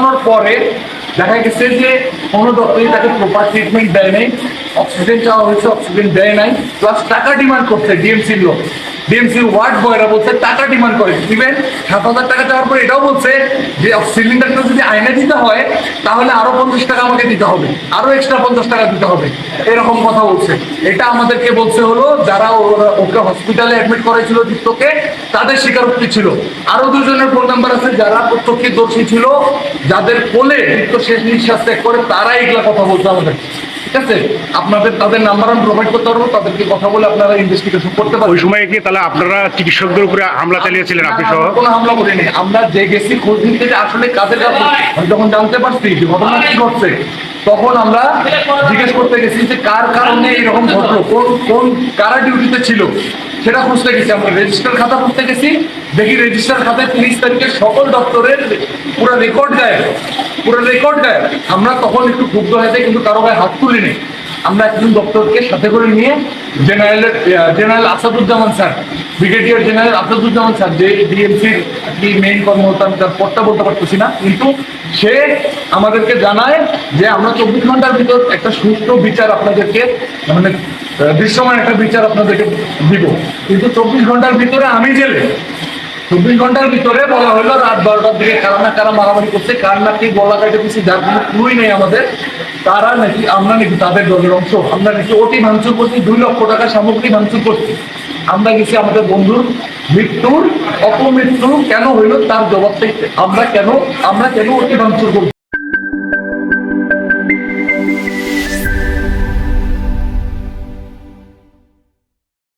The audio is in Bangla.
করানোর পরে দেখা গেছে যে কোনো ডক্টরই তাকে প্রপার ট্রিটমেন্ট দেয় নাই অক্সিজেন চাওয়া হয়েছে অক্সিজেন দেয় নাই প্লাস টাকা ডিমান্ড করছে ডিএমসির লোক। ডিএমসির ওয়ার্ড বয়রা বলছে, টাকা ডিমান্ড করে ইভেন সাত হাজার টাকা চাওয়ার পরে এটাও বলছে যে সিলিন্ডারটা যদি আইনে দিতে হয়, তাহলে আরও পঞ্চাশ টাকা আমাকে দিতে হবে, আরও এক্সট্রা পঞ্চাশ টাকা দিতে হবে। এরকম কথা বলছে। এটা আমাদেরকে বলছে হলো, যারা ওকে হসপিটালে অ্যাডমিট করেছিল দীপ্তকে, তাদের স্বীকারোক্তি ছিল। আরও দুজনের ফোন নাম্বার আছে, যারা প্রত্যক্ষদর্শী ছিল যাদের কোলে দীপ্ত শেষ নিঃশ্বাস ত্যাগ করে তারা এগুলা কথা বলছে আমাদের। ঠিক আছে? আপনাদের তাদের নাম্বার আমি প্রোভাইড করতে পারব তাদেরকে কথা বলে আপনারা ইনভেস্টিগেশন করতে পারবেন। ওই সময় কি তাহলে আপনারা চিকিৎসকদের উপরে হামলা চালিয়েছিলেন আপনি সহ কোনো হামলা করিনি। আমরা যে গেছি খোঁজ নিতে যে আসলে কাদের যখন জানতে পারছি যে ঘটনা কি ঘটছে তখন আমরা জিজ্ঞেস করতে গেছি যে কার কারণে এরকম ঘটলো কোন কোন কারা ডিউটিতে ছিল? সেটা খুঁজতে গেছি আমরা। রেজিস্টার খাতা খুঁজতে গেছি। দেখি রেজিস্টার খাতায় তিরিশ তারিখে সকল দপ্তরের পুরো রেকর্ড দেয় পুরো রেকর্ড দেয় আমরা তখন একটু ক্ষুব্ধ হয়ে যাই, কিন্তু কারও গায়ে হাত তুলিনি। আমরা একজন দপ্তরকে সাথে করে নিয়ে জেনারেলের general Asaduzzaman sir brigadier general Asaduzzaman sir, যে ডিএমসির কি মেইন কর্মকর্তা, আমি তার পদটা বলতে পারতেছি না, কিন্তু সে আমাদেরকে জানায় যে আমরা চব্বিশ ঘণ্টার ভিতর একটা সুষ্ঠু বিচার আপনাদেরকে মানে দৃশ্যমান একটা বিচার আপনাদেরকে দিব। কিন্তু চব্বিশ ঘণ্টার ভিতরে আমি জেলে। চব্বিশ ঘণ্টার ভিতরে বলা হলো রাত বারোটার দিকে কারা না কারা মারামারি করছে, কার না কি গলা কাটে কিছু যার কোনো ক্লুই নেই আমাদের, তারা নাকি, আমরা নাকি তাদের দলের অংশ, আমরা নাকি অতি ভাঙচুর করছি, দুই লক্ষ টাকা সামগ্রী ভাঙচুর করছি। আমরা গেছি আমাদের বন্ধুর মৃত্যুর অপমৃত্যু কেন হইল, তার জবাব আমরা কেন আমরা কেন অতি ভাঙচুর করছি